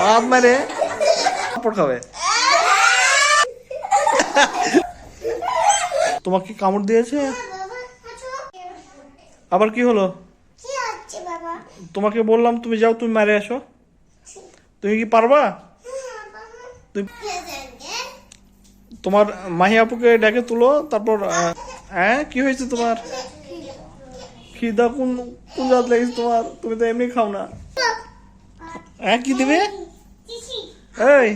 পাপ কাপড় খাবে। তোমাকে কামড় দিয়েছে? আবার কি হলো? তোমাকে বললাম তুমি যাও, তুমি মারে আসো। তুমি কি পারবা? তুমি তোমার মাহি আপুকে ডেকে তুলো, তারপর হ্যাঁ কি হয়েছে তোমার? খিদা কোন কোন জাত লেগেছে তোমার? তুমি তো এমনি খাও না। হ্যাঁ কি দিবে? এই।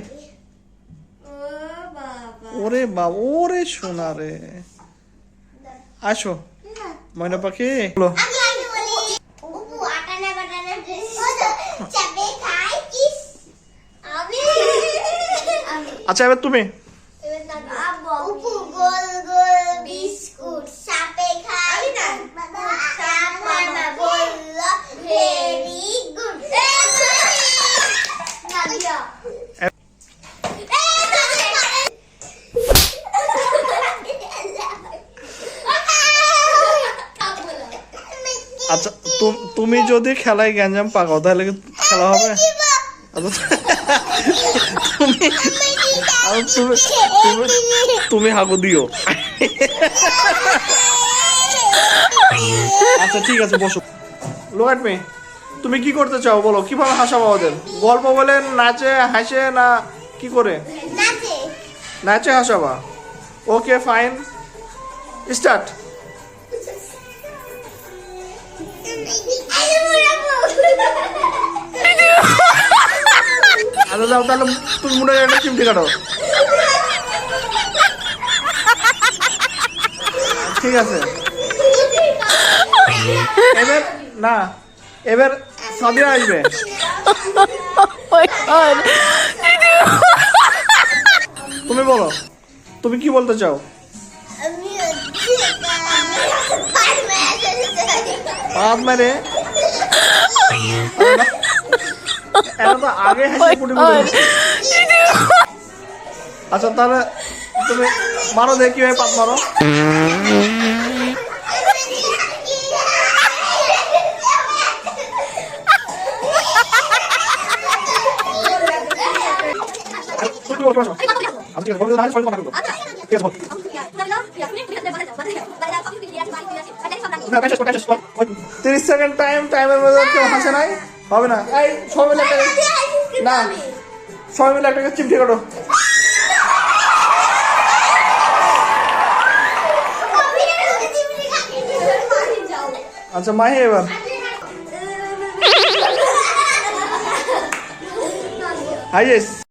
ওরে বাবা ওরে সোনা রে। আসো। ময়না পাখি। আচ্ছা এবার তুমি। গোল আচ্ছা তুম- তুমি যদি খেলায় গ্যাঞ্জাম পাকাও তাহলে কি খেলা হবে? আচ্ছা, তুমি আচ্ছা, তুমি তুমি- হাগু দিও। আচ্ছা ঠিক আছে বসো। লোক অ্যাট মি তুমি কি করতে চাও বলো? কীভাবে হাসাবো ওদের? গল্প বলেন নাচে হাসে না কি করে? নাচে। নাচে হাসাবা। ওকে ফাইন স্টার্ট আচ্ছা যাও তাহলে তুমি মনে হয় একটা চিমটি কাটো। ঠিক আছে। এবার না এবার সাদিয়া আসবে। তুমি বলো তুমি কি বলতে চাও? স্পাইডারম্যান পাপ মেরে এটা তো আগে হাসি ফুটে ফুটে উঠছে। আচ্ছা তাহলে তুমি মারো দেখি কীভাবে পাপ মারো তুমি বলো, তুমি বলো। আচ্ছা, ঠিক আছে, বলো, তাহলে সবাই তোমাকে বলব। ঠিক আছে, বলো। না, পেঁচাস কর, পেঁচাস কর। ওই তিরিশ সেকেন্ড টাইম টাইমের মধ্যে কেউ হাসে নাই? হবে না। এই সবাই মিলে একটা না সবাই মিলে একটা চিমটি কাটো। আচ্ছা মাহি এবার। হাইয়েস্ট